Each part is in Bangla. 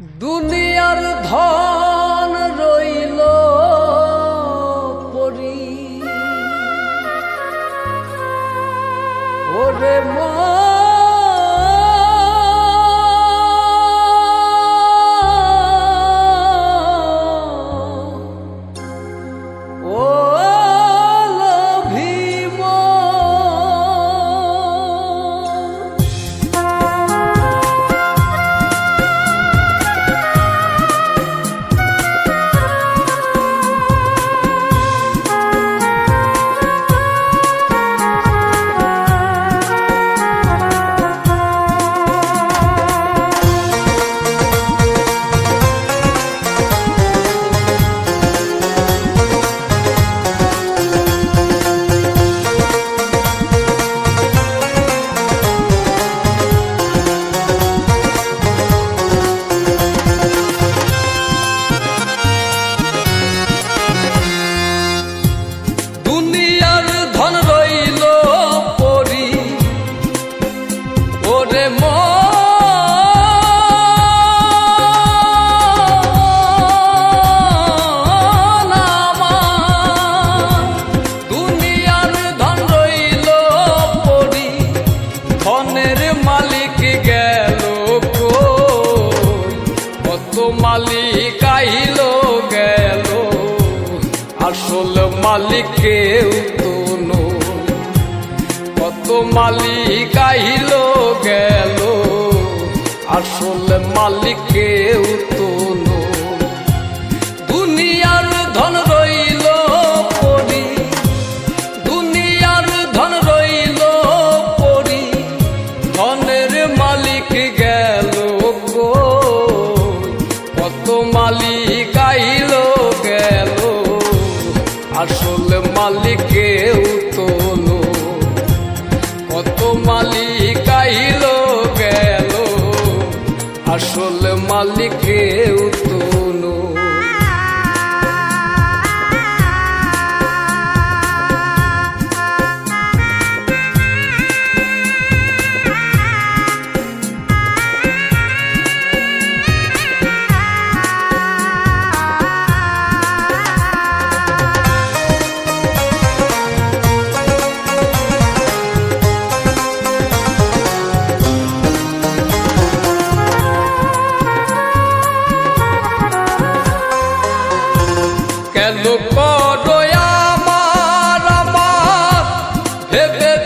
দুনিয়ার ধর মালিকেও তো কত মালিক আহিল গেল। আসল মালিকেও আসল মালিকেও Yeah.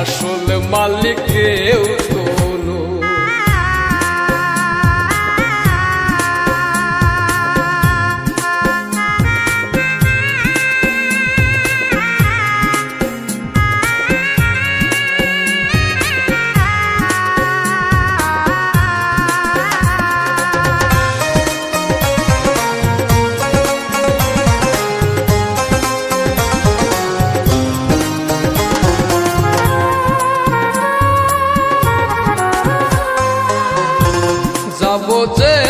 আসল মালিকেও hotel.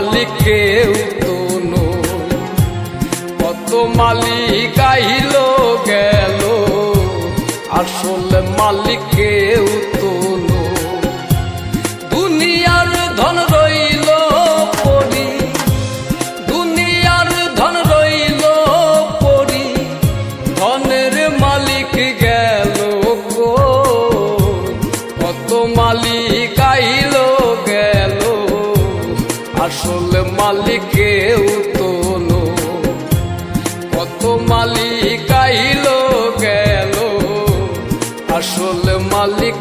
মালিক কেউ তো কত মালিক আইল গেল আসলে মালিক কেউ তো নয়। দুনিয়ার ধন মালিক কেউ তোলো। কত মালিক আইল গেল। আসল মালিক